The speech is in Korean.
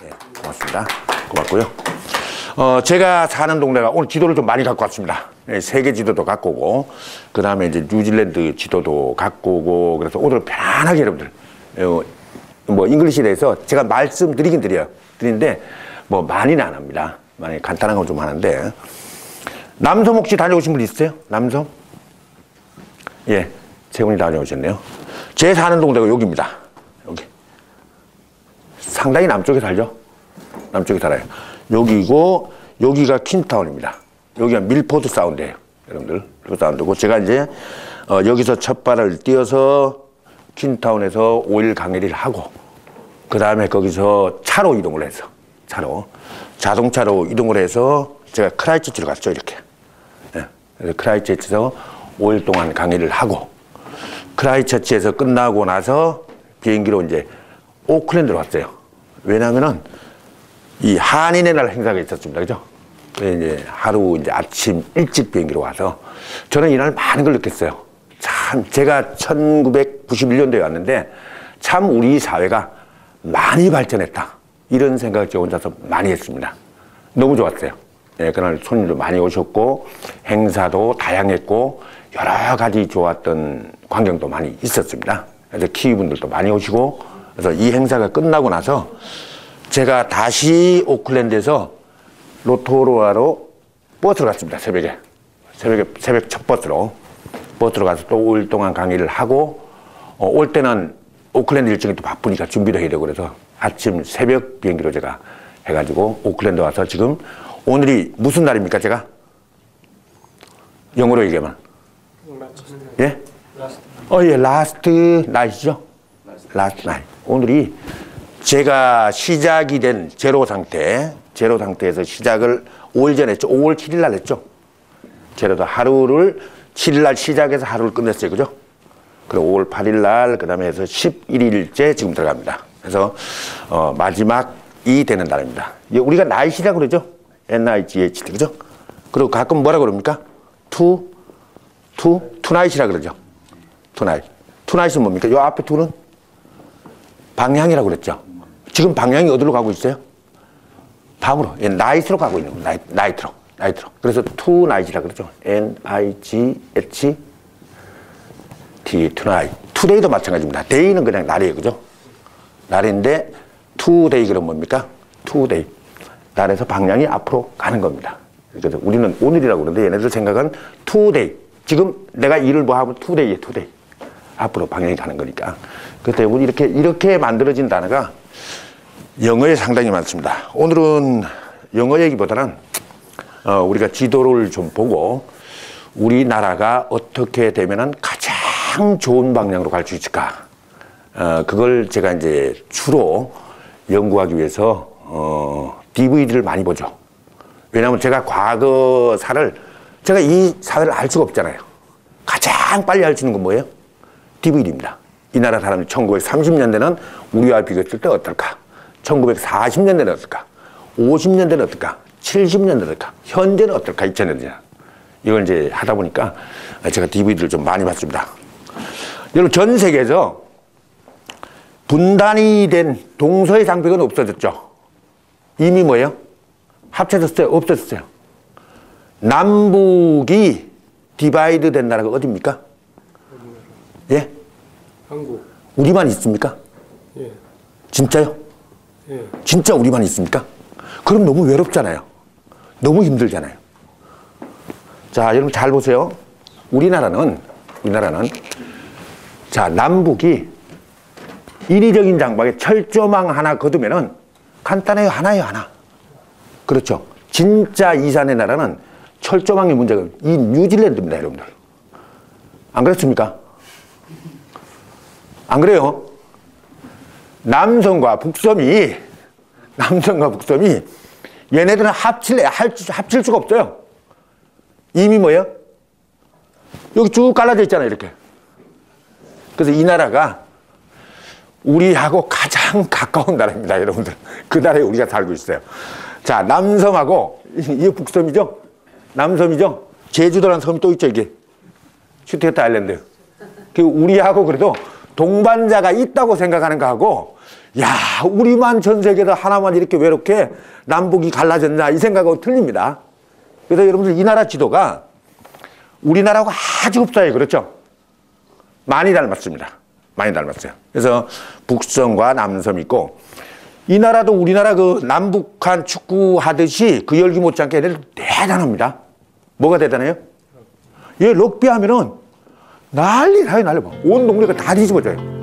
네, 고맙습니다. 고맙고요. 어, 제가 사는 동네가 오늘 지도를 좀 많이 갖고 왔습니다. 네, 세계 지도도 갖고 오고, 그 다음에 이제 뉴질랜드 지도도 갖고 오고, 그래서 오늘 편하게 여러분들, 어, 뭐, 잉글리시에 대해서 제가 말씀드리긴 드려요. 드리는데, 뭐, 많이는 안 합니다. 많이 간단한 거좀 하는데. 남섬 혹시 다녀오신 분 있으세요? 남섬? 예, 세 분이 다녀오셨네요. 제 사는 동네가 여기입니다. 상당히 남쪽에 살죠? 남쪽에 살아요. 여기고, 여기가 퀸타운입니다. 여기가 밀포드 사운드예요. 여러분들. 그 사운드고, 제가 이제, 어, 여기서 첫 발을 띄어서 퀸타운에서 5일 강의를 하고, 그 다음에 거기서 차로 이동을 해서, 차로. 자동차로 이동을 해서 제가 크라이처치로 갔죠, 이렇게. 예. 그래서 크라이처치에서 5일 동안 강의를 하고, 크라이처치에서 끝나고 나서 비행기로 이제 오클랜드로 왔어요. 왜냐면은 이 한인의 날 행사가 있었습니다. 그죠? 그래서 이제 하루 이제 아침 일찍 비행기로 와서 저는 이날 많은 걸 느꼈어요. 참, 제가 1991년도에 왔는데 참 우리 사회가 많이 발전했다. 이런 생각을 저 혼자서 많이 했습니다. 너무 좋았어요. 예, 그날 손님도 많이 오셨고 행사도 다양했고 여러 가지 좋았던 광경도 많이 있었습니다. 그래서 키위분들도 많이 오시고 그래서 이 행사가 끝나고 나서 제가 다시 오클랜드에서 로토로아로 버스로 갔습니다. 새벽에. 새벽에, 새벽 첫 버스로. 버스로 가서 또 5일 동안 강의를 하고, 어, 올 때는 오클랜드 일정이 또 바쁘니까 준비도 해야 되고 그래서 아침 새벽 비행기로 제가 해가지고 오클랜드 와서 지금 오늘이 무슨 날입니까, 제가? 영어로 얘기하면. 예? 어, 예, 라스트 나이죠? 라스트 나이. 오늘이 제가 시작이 된 제로 상태, 제로 상태에서 시작을 5일 전에 했죠. 5월 7일 날 했죠. 제로도 하루를 7일 날 시작해서 하루를 끝냈어요. 그죠? 그리고 5월 8일 날, 그 다음에 해서 11일째 지금 들어갑니다. 그래서, 어, 마지막이 되는 날입니다. 우리가 나이시라고 그러죠? N-I-G-H-T. 그죠? 그리고 가끔 뭐라 그럽니까? 투, 투, 투나잇이라 그러죠. 투나잇. 투나잇은 뭡니까? 요 앞에 투는 방향이라고 그랬죠. 지금 방향이 어디로 가고 있어요? 다음으로. 예, 나이트로 가고 있는 거예요. 나이, 나이트로. 나이트로. 그래서 투나잇이라 그러죠. N-I-G-H T, tonight. 투데이도 마찬가지입니다. 데이는 그냥 날이에요. 그죠? 날인데 투데이 그럼 뭡니까? 투데이. 날에서 방향이 앞으로 가는 겁니다. 그래서 우리는 오늘이라고 그러는데 얘네들 생각은 투데이. 지금 내가 일을 뭐 하면 투데이에 투데이. 앞으로 방향이 가는 거니까. 그때 우리 이렇게, 이렇게 만들어진 단어가 영어에 상당히 많습니다. 오늘은 영어 얘기보다는 어, 우리가 지도를 좀 보고 우리나라가 어떻게 되면은 가장 좋은 방향으로 갈 수 있을까. 어, 그걸 제가 이제 주로 연구하기 위해서 어, DVD를 많이 보죠. 왜냐하면 제가 과거사를 제가 이 사회를 알 수가 없잖아요. 가장 빨리 알수 있는 건 뭐예요? DVD입니다. 이 나라 사람이 1930년대는 우리와 비교했을 때 어떨까? 1940년대는 어떨까? 50년대는 어떨까? 70년대는 어떨까? 현재는 어떨까? 2000년대냐? 이걸 이제 하다 보니까 제가 DVD를 좀 많이 봤습니다. 여러분, 전 세계에서 분단이 된 동서의 장벽은 없어졌죠. 이미 뭐예요? 합쳐졌어요? 없어졌어요? 남북이 디바이드 된 나라가 어디입니까? 예? 한국. 우리만 있습니까? 예. 진짜요? 예. 진짜 우리만 있습니까? 그럼 너무 외롭잖아요. 너무 힘들잖아요. 자, 여러분 잘 보세요. 우리나라는, 우리나라는, 자, 남북이 인위적인 장벽에 철조망 하나 거두면은 간단해요. 하나예요, 하나. 그렇죠. 진짜 이산의 나라는 철조망의 문제가 이 뉴질랜드입니다, 여러분들. 안 그렇습니까? 안 그래요? 남성과 북섬이, 남성과 북섬이 얘네들은 합칠래, 합칠 수가 없어요. 이미 뭐예요? 여기 쭉 갈라져 있잖아요, 이렇게. 그래서 이 나라가 우리하고 가장 가까운 나라입니다, 여러분들. 그 나라에 우리가 살고 있어요. 자, 남섬하고, 이 북섬이죠? 남섬이죠? 제주도라는 섬이 또 있죠, 이게. 슈테트 아일랜드. 그 우리하고 그래도 동반자가 있다고 생각하는 거하고 야, 우리만 전 세계에서 하나만 이렇게 외롭게 남북이 갈라졌나 이 생각하고 틀립니다. 그래서 여러분들 이 나라 지도가 우리나라하고 아주 흡사해요. 그렇죠? 많이 닮았습니다. 많이 닮았어요. 그래서 북섬과 남섬 있고 이 나라도 우리나라 그 남북한 축구 하듯이 그 열기 못지않게 대단합니다. 뭐가 대단해요? 얘 럭비 하면은 난리 나요, 난리 봐. 온 동네가 다 뒤집어져요.